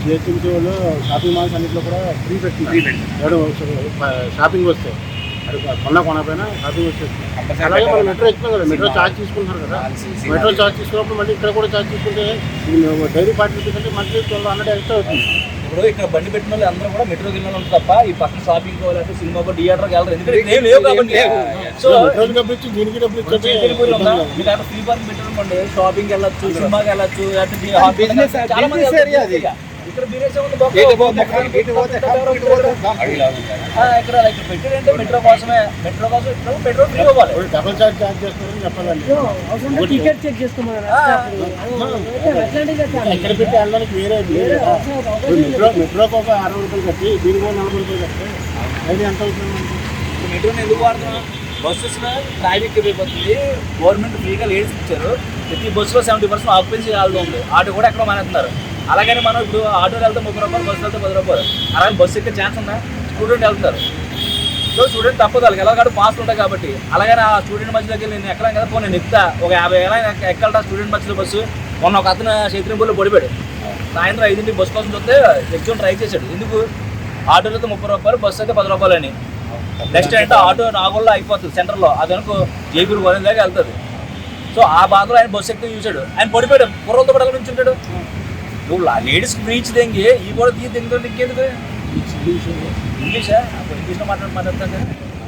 GHMC వాళ్ళు shopping malls అన్నింటిలో కూడా ఫ్రీ ఎవడో షాపింగ్ వస్తే అది కొన్నా కొనకపోయినా షాపింగ్ వచ్చేస్తుంది. అలాగే మనం మెట్రో ఎక్కుతాం కదా మెట్రో ఛార్జ్ తీసుకుంటున్నారు కదా. మెట్రో ఛార్జ్ తీసుకున్నప్పుడు మళ్ళీ ఇక్కడ కూడా ఛార్జ్ తీసుకుంటే డైలీ ఫార్టీ రూపీస్ అంటే మంత్లీ ట్వెల్వ్ హండ్రెడ్ ఎక్స్ట్రా అవుతుంది. ఇప్పుడు ఇక్కడ బండి పెట్టిన వాళ్ళు అందరూ కూడా మెట్రోకి వెళ్ళిన వాళ్ళు తప్ప ఈ పక్కన షాపింగ్ పోవాలంటే సినిమా థియేటర్కి వెళ్ళరు. ఎందుకంటే ఏం లేవు కాబట్టి. సో మెట్రోకి డబ్బులు ఇచ్చి దీనికి డబ్బులు ఇచ్చి మీకు అక్కడ ఫ్రీ పార్కింగ్ పెట్టారనుకోండి షాపింగ్ వెళ్ళొచ్చు సినిమాకి వెళ్ళొచ్చు వెళ్ళొచ్చు. చాలా మంది ఇక్కడ ఇక్కడ ఇక్కడ పెట్టారంటే మెట్రో కోసమే. మెట్రో కోసం ఇక్కడ ఫ్రీ డబుల్ చేస్తారని చెప్పాలండి. టికెట్ చెక్ చేసుకోమన్నారు. ఎక్కడ పెట్టి వెళ్ళడానికి వేరే మెట్రో మెట్రోకి ఒక అరవై రూపాయలు కట్టి దీనికి నలభై రూపాయలు కట్టి. అది ఎంత అవుతుంది? మెట్రోని ఎందుకు వాడుతున్నాం? బస్సెస్ ట్రాఫిక్ అయిపోతుంది. గవర్నమెంట్ ఫ్రీగా లేడీస్ ఇచ్చారు. ప్రతి బస్సులో సెవెంటీ పర్సెంట్ ఆక్యుపెన్సీ కావాలి ఉంది ఆటో కూడా ఎక్కడ మానేస్తున్నారు. అలాగని మనం ఇప్పుడు ఆటోలో వెళ్తే ముప్పై రూపాయలు బస్సు వెళ్తే పది రూపాయలు. అలాగే బస్సు ఎక్కే ఛాన్స్ ఉందా? స్టూడెంట్ వెళ్తారు. సో స్టూడెంట్ తప్పదు వాళ్ళకి. ఎలాగంటే పాస్ ఉంటాయి కాబట్టి. అలాగే ఆ స్టూడెంట్ మధ్యలోకి దగ్గర నేను ఎక్కడం కదా పోనీ నేను ఎక్కుతా. ఒక యాభై వేల ఎక్కడా స్టూడెంట్ మధ్యలో బస్సు? మొన్న ఒక అతను చైత్రంపూర్లో పొడిపాడు సాయంత్రం ఐదింటికి బస్సు కోసం చూస్తే ఎగ్జామ్ ట్రై చేశాడు. ఎందుకు? ఆటోలో అయితే ముప్పై రూపాయలు బస్సు అయితే పది రూపాయలు అని. నెక్స్ట్ అంటే ఆటో నాగోల్లో అయిపోతుంది సెంటర్లో. అది అనుకో జైపూర్ వరం దాకా వెళ్తుంది. సో ఆ బాధలో ఆయన బస్సు ఎక్కితే చూసాడు ఆయన పడిపోయాడు. కుర్రలతో పడక నుంచి ఉంటాడు? वो लेडीस ब्रीच देंगे ये वर्ड ये देंगे तो लिख के इंग्लिश इंग्लिश है आपको इंग्लिश में मात्र मात्र